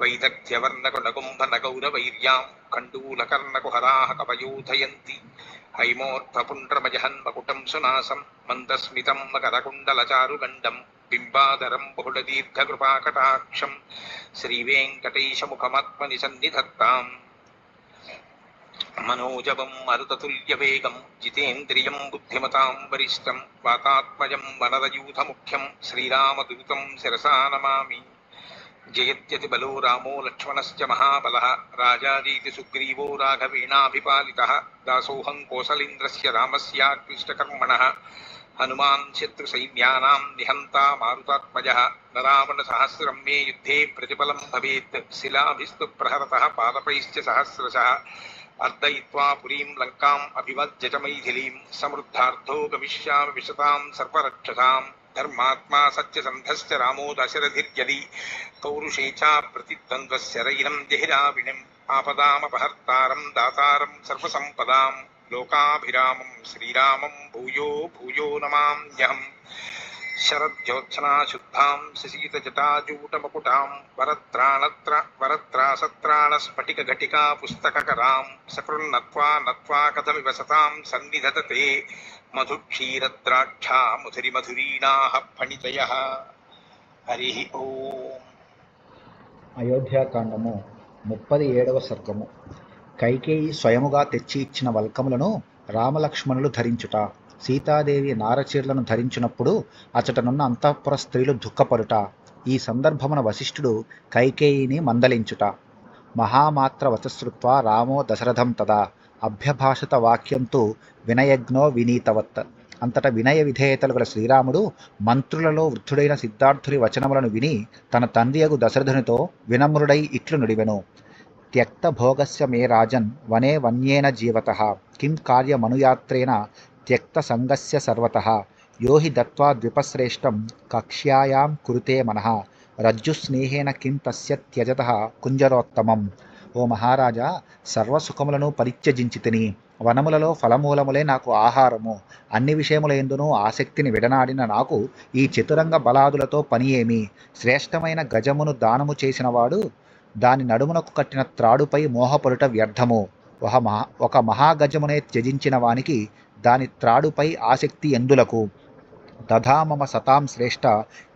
వైదగ్ధ్యవర్ణకునగుంభనగౌరవైర్యాం కండూలకర్ణకుహరాः కవయోధయంతి హైమోర్ధపుండ్రమజహన్మకుటం సునాసం మందస్మితం మకరకుండలచారుగండం బింబాదరం బహుళదీర్ఘకృపాకటాక్షం శ్రీవేంకటేశముఖమాత్మని సన్నిధత్తాం మనోజవం మరుతతుల్యవేగం జితేంద్రియం బుద్ధిమతాం వరిష్టం వాతాత్మజం వనరయూథముఖ్యం శ్రీరామదూతం శిరసా నమామి జయత్యతి బలో రామో లక్ష్మణశ్చ మహాబల రాజాదీతి సుగ్రీవో రాఘవేణాభిపాలితः దాసోహం కోసలేంద్రస్య రామస్యాక్లిష్టకర్మణ హనుమాన్ శత్రుసైన్యానాం నిహంతా మారుతాత్మజ నరావణ సహస్రం మే యుద్ధే ప్రతిఫలం భవేత్ శిలాభిస్తు ప్రహరత పాదపైశ్చ సహస్రశ అర్దయిత్వా పురీం లంకాం అభివజ్య సమృద్ధార్థో గమిష్యామి విశతాం సర్వరక్షసాం. धर्मात्मा सत्यसन्धश्च रामो दशरथिर्यदि। पौरुषे च प्रतिद्वन्द्वस्य रैनं देहिराविणिम् आपदामपहर्तारं दातारं सर्वसम्पदां लोकाभिरामं श्रीरामं भूयो भूयो नमाम्यहम्। శరజ్యోత్సనా శుద్ధాం శశీతజటాజూటమకుటాం వరత్రాణత్ర వరత్రాసత్రాణ స్ఫటిక ఘటికా పుస్తకరాం సకృన్నత్వా నత్వా కథమివ సతాం సన్నిధతతే మధుక్షీరద్రాక్షా మధురి మధురీణాః ఫణితయ హరి ఓం అయోధ్యాకాండము ముప్పది ఏడవ సర్గము. కైకేయి స్వయముగా తెచ్చి ఇచ్చిన వల్కములను రామలక్ష్మణులు ధరించుట. సీతాదేవి నారచీరలను ధరించినప్పుడు అచటనున్న అంతఃపుర స్త్రీలు దుఃఖపడుట ఈ సందర్భమున వశిష్ఠుడు కైకేయిని మందలించుట. మహామాత్ర వచశ్రుత్వ రామో దశరథం తదా. అభ్యభాషత వాక్యంతో వినయజ్ఞో వినీతవత్. అంతట వినయ విధేయతలు గల శ్రీరాముడు మంత్రులలో వృద్ధుడైన సిద్ధార్థుని వచనములను విని తన తండ్రియగు దశరథునితో వినమ్రుడై ఇట్లు నుడివెను. త్యక్త భోగస్య మే రాజన్ వనే వన్యేన జీవత. కిం కార్యమనుయాత్రేణ త్యక్త సంగస్య సర్వతః. యో హి దత్వా ద్విపశ్రేష్టం కక్ష్యాయాం కురుతే మనః. రజ్జుస్నేహేన కిం తస్య త్యజత కుంజరోత్తమం. ఓ మహారాజా సర్వసుఖములను పరిత్యజించి తిని వనములలో ఫలమూలములే నాకు ఆహారము. అన్ని విషయములందునూ ఆసక్తిని విడనాడిన నాకు ఈ చతురంగ బలాదులతో పని ఏమి శ్రేష్టమైన గజమును దానము చేసినవాడు దాని నడుమునకు కట్టిన త్రాడుపై మోహపరుట వ్యర్థము. ఒక మహా ఒక మహాగజమునే త్యజించిన వానికి దాని త్రాడుపై ఆసక్తి ఎందులకు? దధామమ మమ సతాం శ్రేష్ట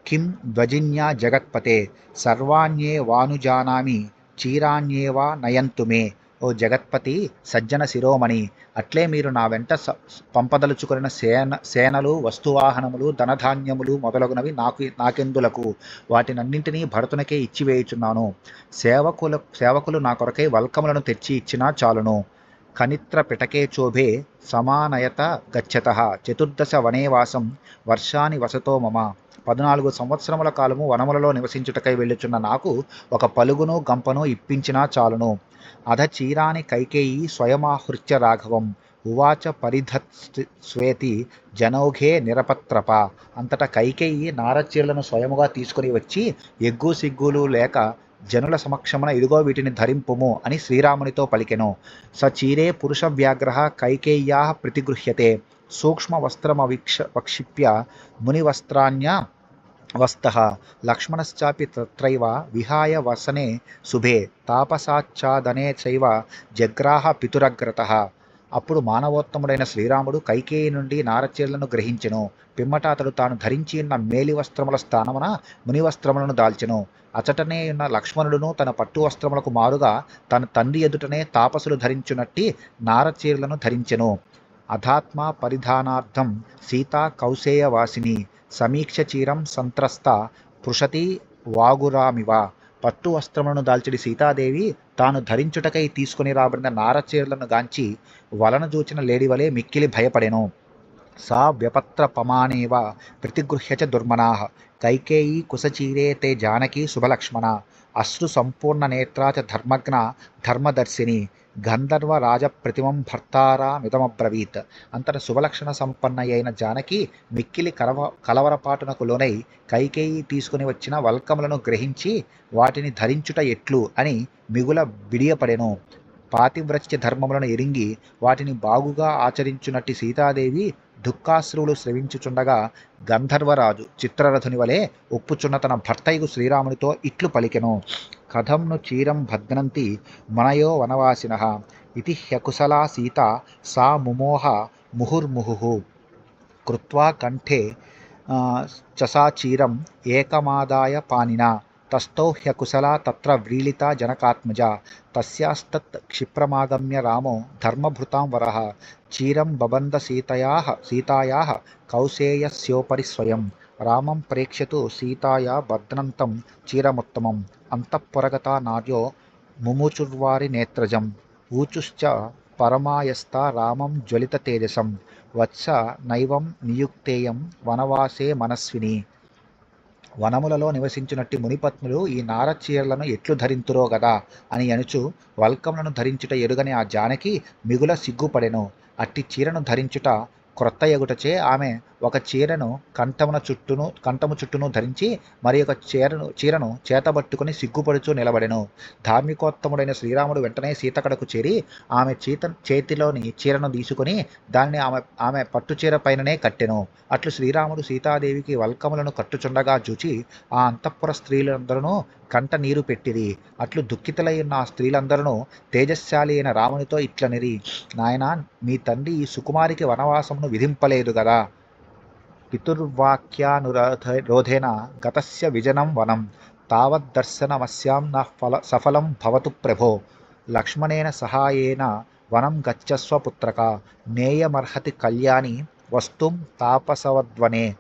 కిం ధ్వజిన్యా జగత్పతే? సర్వాణ్యే వానుజానామి చీరాణ్యేవా నయంతు మే ఓ జగత్పతి సజ్జన శిరోమణి అట్లే మీరు నా వెంట స- పంపదలుచుకున్న సేన సేనలు వస్తువాహనములు ధనధాన్యములు మొదలగునవి నాకు నాకెందులకు? వాటినన్నింటినీ భరతునకే ఇచ్చివేయుచున్నాను. సేవకుల సేవకులు నా కొరకై వల్కములను తెచ్చి ఇచ్చినా చాలును. కనిత్ర పిటకే చోభే సమానయత గచ్చత. చతుర్దశ వనేవాసం వర్షాని వసతో మమ. పద్నాలుగు సంవత్సరముల కాలము వనములలో నివసించుటకై వెళ్ళుచున్న నాకు ఒక పలుగును గంపను ఇప్పించినా చాలును. అధ చీరాని కైకేయి స్వయమాహృత్య రాఘవం. ఉవాచ పరిధత్ స్వేతి జనౌఘే నిరపత్రప. అంతటా కైకేయి నారచీరలను స్వయముగా తీసుకుని వచ్చి ఎగ్గు సిగ్గులు లేక జనుల సమక్షమున ఇదిగో వీటిని ధరింపుము అని శ్రీరామునితో పలికెను. స చీరే పురుష వ్యాఘ్ర కైకేయ్యా ప్రతిగృహ్యతే. సూక్ష్మ వస్త్రమవిక్ష వక్షిప్య మునివస్త్రాన్య వస్త. లక్ష్మణశ్చాపి తత్రైవ విహాయ వసనే శుభే. తాపసాచ్ఛాదనే చైవ జగ్రాహ పితురగ్రత. అప్పుడు మానవోత్తముడైన శ్రీరాముడు కైకేయి నుండి నారచీరలను గ్రహించెను. పిమ్మట అతడు తాను ధరించి ఉన్న మేలి వస్త్రముల స్థానమున మునివస్త్రములను దాల్చెను. అచటనే ఉన్న లక్ష్మణుడును తన పట్టు వస్త్రములకు మారుగా తన తండ్రి ఎదుటనే తాపసులు ధరించునట్టి నారచీరలను ధరించెను. అధాత్మ పరిధానార్థం సీతా కౌసేయవాసిని. సమీక్ష చీరం సంత్రస్త పృషతి వాగురామివ. పట్టు వస్త్రములను దాల్చడి సీతాదేవి తాను ధరించుటకై తీసుకుని రాబడిన నారచీరలను గాంచి వలన చూచిన లేడివలే మిక్కిలి భయపడెను. సా వ్యపత్ర పమానేవ ప్రతిగృహ్య చ కైకేయీ కుశచీరే తే జానకి శుభలక్ష్మణ. అశ్రు సంపూర్ణ నేత్రాచ ధర్మజ్ఞ ధర్మదర్శిని. గంధర్వ రాజ ప్రతిమం భర్తారామిదమబ్రవీత్. అంతట శుభలక్షణ సంపన్న అయిన జానకి మిక్కిలి కలవ కలవరపాటునకు లోనై కైకేయి తీసుకుని వచ్చిన వల్కములను గ్రహించి వాటిని ధరించుట ఎట్లు అని మిగుల బిడియపడెను. పాతివ్రత్య ధర్మములను ఎరింగి వాటిని బాగుగా ఆచరించునట్టి సీతాదేవి దుఃఖాశ్రువులు స్రవించుచుండగా గంధర్వరాజు చిత్రరథుని వలె ఒప్పుచున్న తన భర్తయ్యకు శ్రీరామునితో ఇట్లు పలికెను. కథంను చీరం భద్నంతి మనయో వనవాసిన. ఇది హ్యకుశలా సీత సా ముమోహ ముహుర్ముహు కృత్వా కంఠే చసా చీరం ఏకమాదాయ పానినా తస్థౌ హ్యకుశలా తత్ర వ్రీళితా జనకాత్మజ. తస్యాస్తత్ క్షిప్రమాగమ్య రామో ధర్మభృతాం వర. చీరం బబంద సీతయా సీతాయా కౌసేయస్యోపరి స్వయం. రామం ప్రేక్షతు సీతాయా భద్రంతం చీరముత్తమం. అంతఃపురగత నార్యో ముముచుర్వారి నేత్రజం. ఊచుశ్చ పరమాయస్త రామం జ్వలిత తేజసం. వత్స నైవం నియుక్తేయం వనవాసే మనస్విని. వనములలో నివసించినట్టి మునిపత్నులు ఈ నారచీరలను ఎట్లు ధరింతురో గదా అని అనుచు వల్కములను ధరించుట ఎరుగని ఆ జానకి మిగుల సిగ్గుపడెను. అట్టి చీరను ధరించుట క్రొత్త ఎగుటచే ఆమె ఒక చీరను కంఠమున చుట్టూను కంఠము చుట్టూను ధరించి మరి ఒక చీరను చీరను చేతబట్టుకుని సిగ్గుపడుచు నిలబడెను. ధార్మికోత్తముడైన శ్రీరాముడు వెంటనే సీతకడకు చేరి ఆమె చీత చేతిలోని చీరను తీసుకుని దాన్ని ఆమె ఆమె పట్టు చీర పైననే కట్టెను. అట్లు శ్రీరాముడు సీతాదేవికి వల్కములను కట్టుచుండగా చూచి ఆ అంతఃపుర స్త్రీలందరూ కంట నీరు పెట్టిరి. అట్లు దుఃఖితులై ఉన్న ఆ స్త్రీలందరూ తేజస్శాలి అయిన రామునితో ఇట్లనిరి నాయనా మీ తండ్రి ఈ సుకుమారికి వనవాసమును విధింపలేదు కదా పితుర్వాక్యానురోధేన గతస్య విజనం వనం. తావద్దర్శనమస్యాం న ఫల సఫలం భవతు ప్రభో. లక్ష్మణేన సహాయేన వనం గచ్చస్వ పుత్రక. నేయమర్హతి కళ్యాణి వస్తుం తాపసవద్వనే.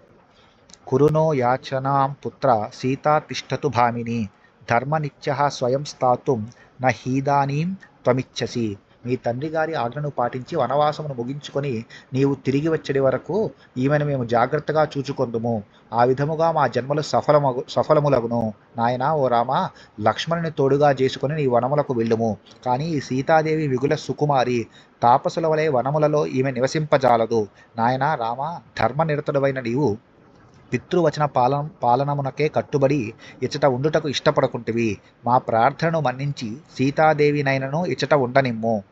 కురునో యాచనాం పుత్ర సీతా తిష్టతు భామిని. ధర్మనిత్య స్వయం స్థాతుం న హీదానీం త్వమిచ్చసి మీ తండ్రి గారి ఆజ్ఞను పాటించి వనవాసమును ముగించుకొని నీవు తిరిగి వచ్చేటి వరకు ఈమెను మేము జాగ్రత్తగా చూచుకొందుము. ఆ విధముగా మా జన్మలు సఫలమగు సఫలములగును. నాయన ఓ రామ లక్ష్మణుని తోడుగా చేసుకుని నీ వనములకు వెళ్ళుము. కానీ ఈ సీతాదేవి విగుల సుకుమారి తాపసుల వలె వనములలో ఈమె నివసింపజాలదు. నాయన రామ ధర్మనిరతుడవైన నీవు పితృవచన పాలన పాలనమునకే కట్టుబడి ఇచట ఉండుటకు ఇష్టపడకుంటివి. మా ప్రార్థనను మన్నించి సీతాదేవినైనను ఇచట ఉండనిమ్ము.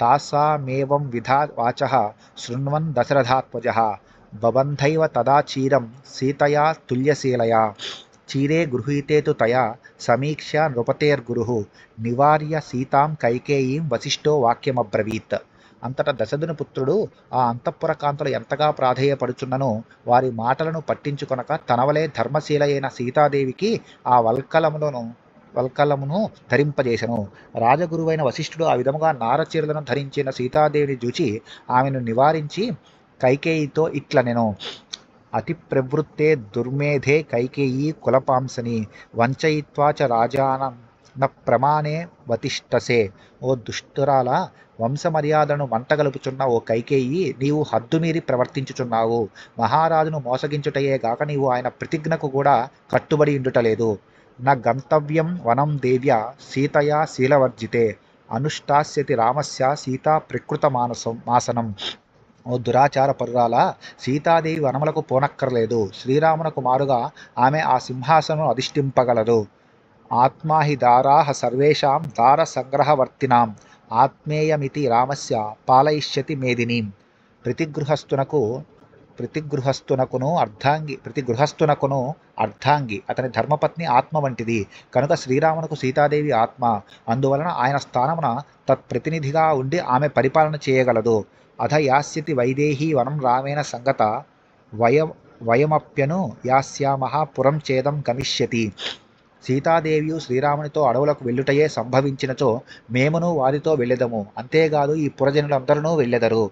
తాసామేవం విధా వాచ శృణ్వన్ దశరథాత్మజ భవంధైవ తదా చీరం సీతయా తుల్యశీలయా. చీరే గృహీతే తు తయా సమీక్ష నృపతేర్గురు. నివార్య సీతాం కైకేయీం వశిష్ఠో వాక్యమబ్రవీత్. అంతటా దశదుని పుత్రుడు ఆ అంతఃపుర కాంతలు ఎంతగా ప్రాధేయపడుచున్ననో వారి మాటలను పట్టించుకొనక తనవలే ధర్మశీల అయిన సీతాదేవికి ఆ వల్కలములను వల్కలమును ధరింపజేశను రాజగురువైన వశిష్ఠుడు ఆ విధముగా నారచీరలను ధరించిన సీతాదేవిని చూచి ఆమెను నివారించి కైకేయితో ఇట్ల నేను అతి ప్రవృత్తే దుర్మేధే కైకేయీ కులపాంసని వంచయిత్వాచ రాజానం న ప్రమాణే వతిష్టసే ఓ దుష్టురాల వంశమర్యాదను మంటగలుపుచున్న ఓ కైకేయి నీవు హద్దుమీరి ప్రవర్తించుచున్నావు. మహారాజును మోసగించుటయే గాక నీవు ఆయన ప్రతిజ్ఞకు కూడా కట్టుబడి ఉండుటలేదు. న గంతవ్యం వనం దేవ్య సీతయా శీలవర్జితే. అనుష్టాస్యతి రామస్య సీతా ప్రకృత మానసం మాసనం. ఓ దురాచార పరురాల సీతాదేవి వనములకు పోనక్కర్లేదు. శ్రీరామునకు మారుగా ఆమె ఆ సింహాసనం అధిష్ఠింపగలదు. ఆత్మాహి దారాహ సర్వేషాం దార సంగ్రహవర్తినాం ఆత్మేయమితి రామస్య పాలయిష్యతి మేదినీం ప్రతిగృహస్థునకు ప్రతిగృహస్థునకును అర్ధాంగి ప్రతి గృహస్థునకును అర్ధాంగి అతని ధర్మపత్ని ఆత్మ వంటిది. కనుక శ్రీరామునకు సీతాదేవి ఆత్మ. అందువలన ఆయన స్థానమున తత్ప్రతినిధిగా ఉండి ఆమె పరిపాలన చేయగలదు. అధ యాస్యతి వైదేహీ వనం రామేణ సంగత. వయ వయమప్యను యాస్యామహ పురం చేదం గమిష్యతి. సీతాదేవియు శ్రీరామునితో అడవులకు వెళ్ళుటయే సంభవించినచో మేమును వారితో వెళ్ళెదము. అంతేకాదు ఈ పురజనులందరూ వెళ్ళెదరు.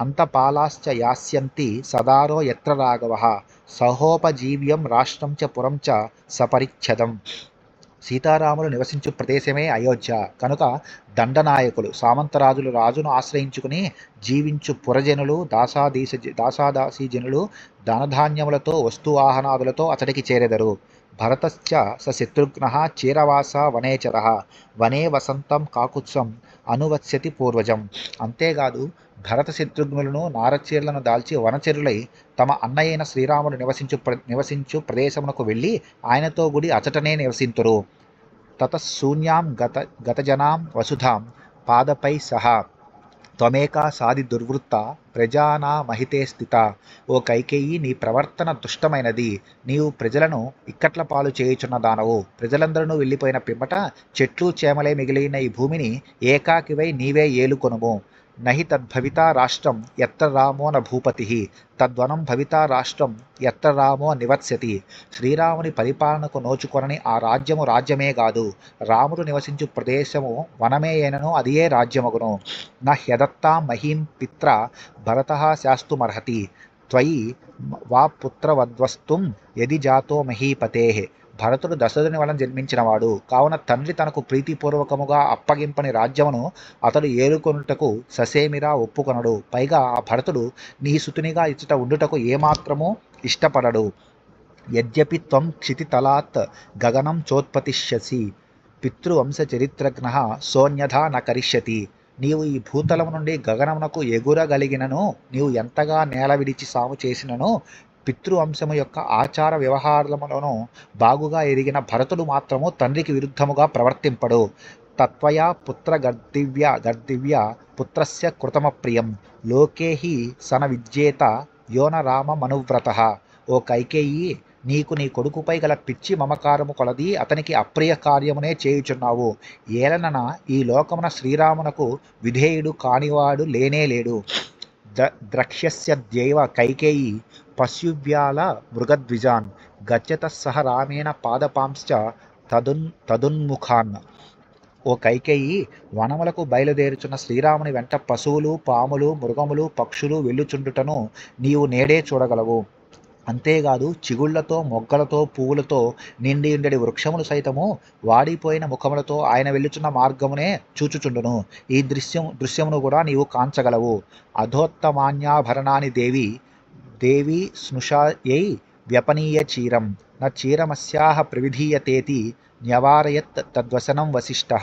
అంతపాలాశ్చ యాస్యంతి సదారో ఎత్ర రాఘవ. సహోపజీవ్యం రాష్ట్రం చ పురం చ సపరిచ్ఛదం. సీతారాములు నివసించు ప్రదేశమే అయోధ్య. కనుక దండనాయకులు సామంతరాజులు రాజును ఆశ్రయించుకుని జీవించు పురజనులు దాసాదీస దాసాదాసీజనులు ధనధాన్యములతో వస్తువాహనాదులతో అతడికి చేరెదరు. భరతశ్చ స శత్రుఘ్న చీరవాస వనేచర వనే వసంతం కాకుత్సం అనువత్స్యతి పూర్వజం. అంతేకాదు భరత శత్రుఘ్నులను నారచీరలను దాల్చి వనచరులై తమ అన్నయ్యైన శ్రీరాముడు నివసించు ప్ర నివసించు ప్రదేశమునకు వెళ్ళి ఆయనతో గుడి అచటనే నివసింతురు. తతశూన్యాం గత గతజనాం వసుధాం పాదపై సహా. త్వమేకా సాది దుర్వృత్త ప్రజానా మహితే స్థిత. ఓ కైకేయి నీ ప్రవర్తన దుష్టమైనది. నీవు ప్రజలను ఇక్కట్ల పాలు చేయుచున్న దానవు. ప్రజలందరూ వెళ్ళిపోయిన పిమ్మట చెట్లు చేమలే మిగిలిన ఈ భూమిని ఏకాకివై నీవే ఏలుకొనుము. నహి తద్భవితా రాష్ట్రం ఎత్ర రామో న భూపతి తద్వనం భవితా రాష్ట్రం ఎత్ర రామో నివత్స్యతి. శ్రీరాముని పరిపాలనకు నోచుకొనని ఆ రాజ్యము రాజ్యమే కాదు రాముడు నివసించు ప్రదేశము వనమే అయినను అదియే రాజ్యమగును. న హ్యదత్తాం మహీం పిత్ర భరత శాస్తుమర్హతి త్వయి వా పుత్రవద్వస్తుం యది జాతో మహీపతే. భరతుడు దశరథుని వలన జన్మించినవాడు. కావున తండ్రి తనకు ప్రీతిపూర్వకముగా అప్పగింపని రాజ్యమును అతడు ఏలుకొనుటకు ససేమిరా ఒప్పుకొనడు. పైగా ఆ భరతుడు నీ సుతునిగా ఇచ్చట ఉండుటకు ఏమాత్రము ఇష్టపడడు. యద్యపి త్వం క్షితితలాత్ గగనం చోత్పతిష్యసి. పితృవంశ చరిత్రజ్ఞ సోన్యథా న కరిష్యతి. నీవు ఈ భూతలము నుండి గగనమునకు ఎగురగలిగినను నీవు ఎంతగా నేల విడిచి సాము చేసినను పితృవంశము యొక్క ఆచార వ్యవహారములను బాగుగా ఎరిగిన భరతుడు మాత్రము తండ్రికి విరుద్ధముగా ప్రవర్తింపడు. తత్వయా పుత్ర గర్దివ్య గర్దివ్య పుత్రస్య కృతమప్రియం లోకే హి సన విద్యేత యోన రామ మనువ్రత. ఓ కైకేయి నీకు నీ కొడుకుపై గల పిచ్చి మమకారము కొలది అతనికి అప్రియ కార్యమునే చేయుచున్నావు. ఏలనన ఈ లోకమున శ్రీరామునకు విధేయుడు కానివాడు లేనే లేడు. ద దేవ కైకేయి పశువ్యాల మృగద్విజాన్ గచ్చత సహ రామేణ పాదపాంశ్చ తదున్ తదున్ముఖాన్. ఓ కైకేయి వనములకు బయలుదేరుచున్న శ్రీరాముని వెంట పశువులు పాములు మృగములు పక్షులు వెళ్ళుచుండుటను నీవు నేడే చూడగలవు. అంతేకాదు చిగుళ్ళతో మొగ్గలతో పువ్వులతో నిండి ఉండడి వృక్షములు సైతము వాడిపోయిన ముఖములతో ఆయన వెళ్ళుచున్న మార్గమునే చూచుచుండును. ఈ దృశ్యం దృశ్యమును కూడా నీవు కాంచగలవు. అధోత్తమాన్యాభరణాని దేవి దేవి స్నుషాయై వ్యపనీయ చీరం. న చీరమస్యాహ ప్రవిధీయతేతి న్యవారయత్ తద్వసనం వశిష్ట.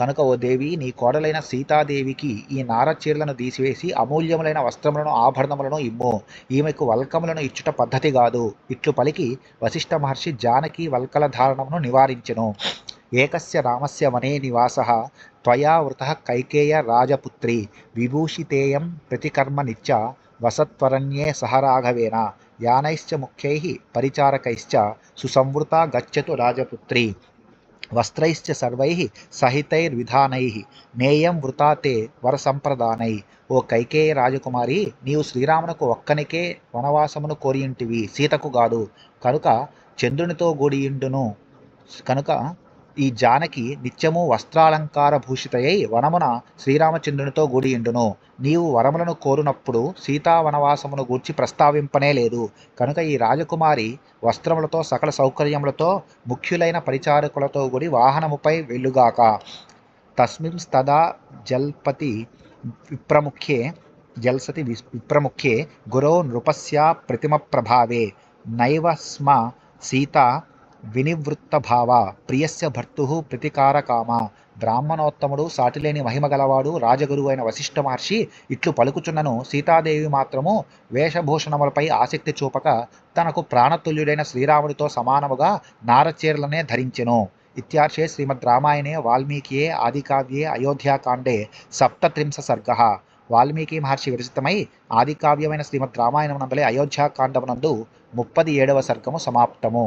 కనుక ఓ దేవి నీ కోడలైన సీతాదేవికి ఈ నారచీరలను తీసివేసి అమూల్యములైన వస్త్రములను ఆభరణములను ఇమ్ము. ఈమెకు వల్కములను ఇచ్చుట పద్ధతి కాదు. ఇట్లు పలికి వశిష్ఠ మహర్షి జానకి వల్కల ధారణమును నివారించెను. ఏకస్య రామస్య వనే నివాస. త్వయా వృత కైకేయ రాజపుత్రి. విభూషితేయం ప్రతికర్మ నిత్య వసత్వరణ్యే సహరాఘవేన యానైశ్చ ముఖ్యై పరిచారకైశ్చ. సుసంవృత గచ్చతు రాజపుత్రి. వస్త్రైశ్చ సర్వై సహితైర్విధానై నేయం వృతా తే వరసంప్రదానై ఓ కైకేయ రాజకుమారి నీవు శ్రీరామునకు ఒక్కనికే వనవాసమును కోరియుంటివి సీతకు గాదు. కనుక చంద్రునితో గూడియుండును. కనుక ఈ జానకి నిత్యము వస్త్రాలంకార భూషితయై వనమున శ్రీరామచంద్రునితో కూడియుండును నీవు వరములను కోరునప్పుడు సీతా వనవాసమును గూర్చి ప్రస్తావింపనే లేదు. కనుక ఈ రాజకుమారి వస్త్రములతో సకల సౌకర్యములతో ముఖ్యులైన పరిచారకులతో కూడి వాహనముపై వెళ్ళుగాక. తస్మింస్తదా జల్పతి విప్రముఖ్యే జల్సతి విస్- విప్రముఖ్యే గురో నృపస్య ప్రతిమ ప్రభావే. నైవ స్మ సీత వినివృత్తభావ ప్రియస్య భర్తు ప్రతికారకామ. బ్రాహ్మణోత్తముడు సాటిలేని మహిమ గలవాడు రాజగురువు అయిన వశిష్ఠ మహర్షి ఇట్లు పలుకుచున్నను. సీతాదేవి మాత్రము వేషభూషణములపై ఆసక్తి చూపక తనకు ప్రాణతుల్యుడైన శ్రీరాముడితో సమానముగా నారచీరలనే ధరించెను. ఇత్యార్షే శ్రీమద్ రామాయణే వాల్మీకియే ఆదికావ్యే అయోధ్యాకాండే సప్తత్రింశ సర్గ. వాల్మీకి మహర్షి విరచితమై ఆదికావ్యమైన శ్రీమద్ రామాయణం నందలే అయోధ్యాకాండమునందు ముప్పది ఏడవ సర్గము సమాప్తము.